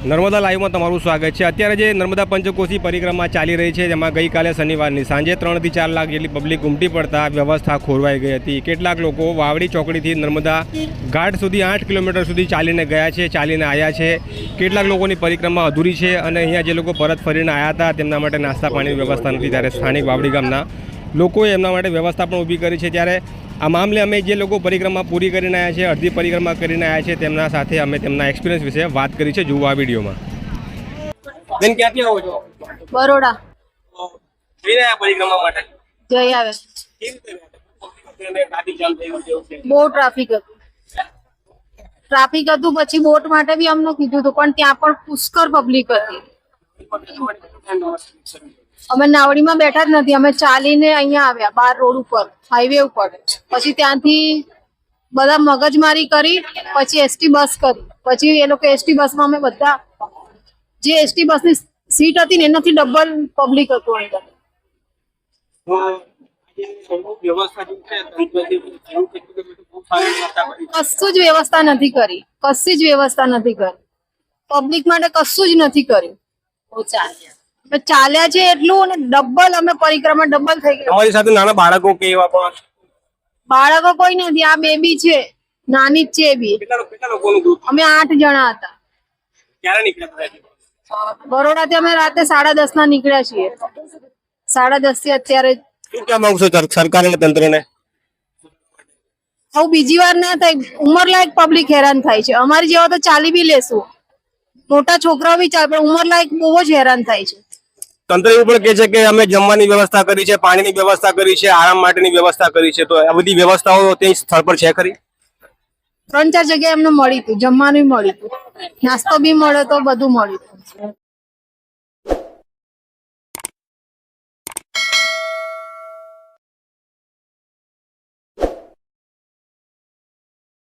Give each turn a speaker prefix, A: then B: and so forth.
A: નર્મદા લાઈવમાં તમારું સ્વાગત છે. અત્યારે જે નર્મદા પંચકોશી પરિક્રમા ચાલી રહી છે, જેમાં ગઈકાલે શનિવારની સાંજે ત્રણથી ચાર લાખ જેટલી પબ્લિક ઉમટી પડતા વ્યવસ્થા ખોરવાઈ ગઈ હતી. કેટલાક લોકો વાવડી ચોકડીથી નર્મદા ઘાટ સુધી આઠ કિલોમીટર સુધી ચાલીને ગયા છે, ચાલીને આવ્યા છે. કેટલાક લોકોની પરિક્રમા અધૂરી છે અને અહીંયા જે લોકો પરત ફરીને આવ્યા હતા, તેમના માટે નાસ્તા પાણીની વ્યવસ્થા નથી. ત્યારે સ્થાનિક વાવડી ગામના લોકોએ એમના માટે વ્યવસ્થા પણ ઊભી કરી છે. ત્યારે આ મામલે અમે જે લોકો પરિક્રમા પૂરી કરીને આવ્યા છે અડધી પરિક્રમા કરીને આવ્યા છે તેમના સાથે અમે તેમના એક્સપિરિયન્સ વિશે વાત કરી છે જુઓ આ વિડીયોમાં. બેન ક્યાંથી આવો છો?
B: બરોડા.
A: જઈ રહ્યા પરિક્રમા માટે?
B: જઈ આવે. બહુ ટ્રાફિક હતું. ટ્રાફિક હતું પછી બોટ માટે બી અમને કીધું હતું પણ ત્યાં પણ પુષ્કર પબ્લિક હતી. અમે નાવડીમાં બેઠા જ નથી. અમે ચાલીને અહીંયા આવ્યા, બાર રોડ ઉપર હાઈવે ઉપર. પછી ત્યાંથી બધા મગજમારી કરી, પછી એસટી બસ કરી. પછી એ લોકો એસટી બસમાં અમે બધા, જે એસટી બસની સીટ હતી ને એનાથી ડબલ પબ્લિક હતું અંદર. કશું જ વ્યવસ્થા નથી કરી. કશી જ વ્યવસ્થા નથી કરી. પબ્લિક માટે કશું જ નથી કર્યું. ચાલ્યા છે એટલું અને ડબલ અમે પરિક્રમા ડબલ થઈ ગઈ
A: અમારી સાથે નાના બાળકો કે એવા પણ?
B: બાળકો કોઈ નથી આ બેબી છે નાની જ છે બી. અમે આઠ જણા હતા.
A: ક્યારે નીકળ્યા બરોડા
B: થી અમે રાતે સાડા દસ ના નીકળ્યા છીએ. સાડા દસથી અત્યારે
A: શું કહેવા માંગશો સર- સરકાર અને તંત્રને?
B: આવું બીજી વાર ના થાય. ઉંમરલાયક પબ્લિક હેરાન થાય છે. અમારી જેવા તો ચાલી બી લેશું. મોટા છોકરાઓ બી ચાલે પણ ઉંમરલાયક બહુ જ હેરાન થાય છે.
A: તંત્ર એવું પણ કહે છે કે અમે જમવાની વ્યવસ્થા કરી છે, પાણીની વ્યવસ્થા કરી છે, આરામ માટેની વ્યવસ્થા કરી છે. તો આ બધી વ્યવસ્થાઓ તે સ્થળ પર છે ખરી?
B: ત્રણ ચાર જગ્યાએ અમને મળી હતું, જમવાનું મળ્યું હતું. નાસ્તો બી મળ્યો તો બધું મળ્યું હતું.